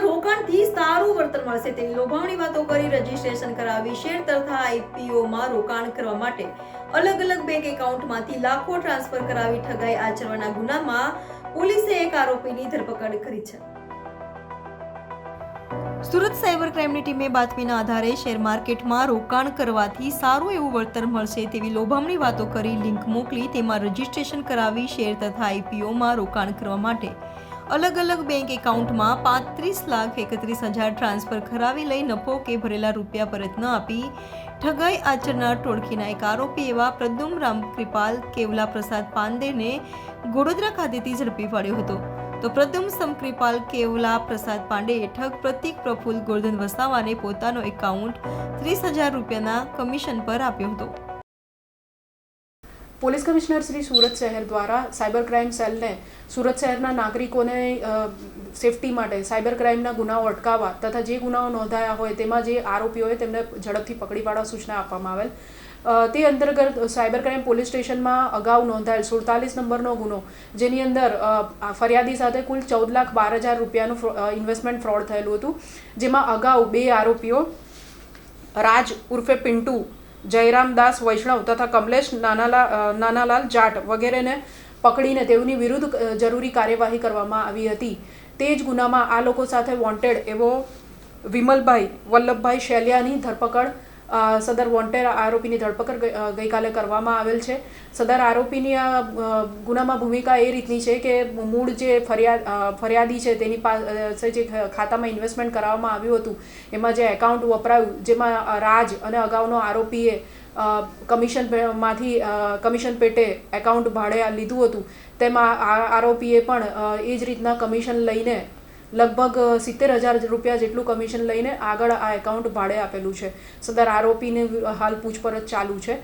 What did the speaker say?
બેંકમાં રોકાણથી સારું વળતર મળશે તેવી લોભાવણી વાતો કરી રજીસ્ટ્રેશન કરાવી શેર તથા આઈપીઓમાં રોકાણ કરવા માટે અલગ અલગ બેંક એકાઉન્ટમાંથી લાખો ટ્રાન્સફર કરાવી ઠગાઈ આચરવાના ગુનામાં પોલીસે એક આરોપીની ધરપકડ કરી છે. સુરત સાયબર ક્રાઇમની ટીમે બાતમીના આધારે શેર માર્કેટમાં રોકાણ કરવાથી સારું એવું વળતર મળશે તેવી લોભામણી વાતો કરી લિંક મોકલી તેમાં રજીસ્ટ્રેશન કરાવી શેર તથા આઈપીઓમાં રોકાણ કરવા માટે અલગ અલગ બેંક એકાઉન્ટમાં પાંત્રીસ લાખ એકત્રીસ હજાર ટ્રાન્સફર કરાવી લઈ નફો કે ભરેલા રૂપિયા પરત ન આપી ઠગાઈ આચરનાર ટોળકીના એક આરોપી એવા પ્રદ્યુમ રામકૃપાલ કેવલા પ્રસાદ પાંડેને ગોડોદરા ખાતેથી ઝડપી પાડ્યો હતો. તો પ્રદ્યુમ સમકૃપાલ કેવલા પ્રસાદ પાંડે ઠગ પ્રતિક પ્રફુલ ગોર્ધન વસાવાને પોતાનો એકાઉન્ટ ત્રીસ હજાર રૂપિયાના કમિશન પર આપ્યો હતો. પોલીસ કમિશનર શ્રી સુરત શહેર દ્વારા સાયબર ક્રાઇમ સેલને સુરત શહેરના નાગરિકોને સેફટી માટે સાયબર ક્રાઇમના ગુનાઓ અટકાવવા તથા જે ગુનાઓ નોંધાયા હોય તેમાં જે આરોપીઓએ તેમને ઝડપથી પકડી પાડવા સૂચના આપવામાં આવેલ. તે અંતર્ગત સાયબર ક્રાઇમ પોલીસ સ્ટેશનમાં અગાઉ નોંધાયેલ સુડતાલીસ નંબરનો ગુનો, જેની અંદર ફરિયાદી સાથે કુલ ચૌદ લાખ બાર હજાર રૂપિયાનું ઇન્વેસ્ટમેન્ટ ફ્રોડ થયેલું હતું, જેમાં અગાઉ બે આરોપીઓ, રાજ ઉર્ફે પિન્ટુ જયરામદાસ, વૈષ્ણવ તથા કમલેશ, નાનાલા નાનાલાલ જાટ વગેરેને પકડીને તેઓની વિરુદ્ધ જરૂરી કાર્યવાહી કરવામાં આવી હતી. તે જ ગુનામાં આ લોકો સાથે વોન્ટેડ એવો વિમલભાઈ, વલ્લભભાઈ શૈલ્યાની ધરપકડ સદર વોન્ટેડ આરોપીની ધરપકડ ગઈ- ગઈકાલે કરવામાં આવેલ છે. સદર આરોપીની આ ગુનામાં ભૂમિકા એ રીતની છે કે મૂળ જે ફરિયાદ ફરિયાદી છે તેની પાસે જે ખાતામાં ઇન્વેસ્ટમેન્ટ કરાવવામાં આવ્યું હતું, એમાં જે એકાઉન્ટ વપરાયું, જેમાં રાજ અને અગાઉનો આરોપીએ કમિશનમાંથી કમિશન પેટે એકાઉન્ટ ભાડે લીધું હતું. તેમાં આરોપીએ પણ એ જ રીતના કમિશન લઈને લગભગ સિત્તેર હજાર રૂપિયા જેટલું કમિશન લઈને આગળ આ એકાઉન્ટ ભાડે આપેલું છે. સદર આરોપીને હાલ પૂછપરછ ચાલુ છે.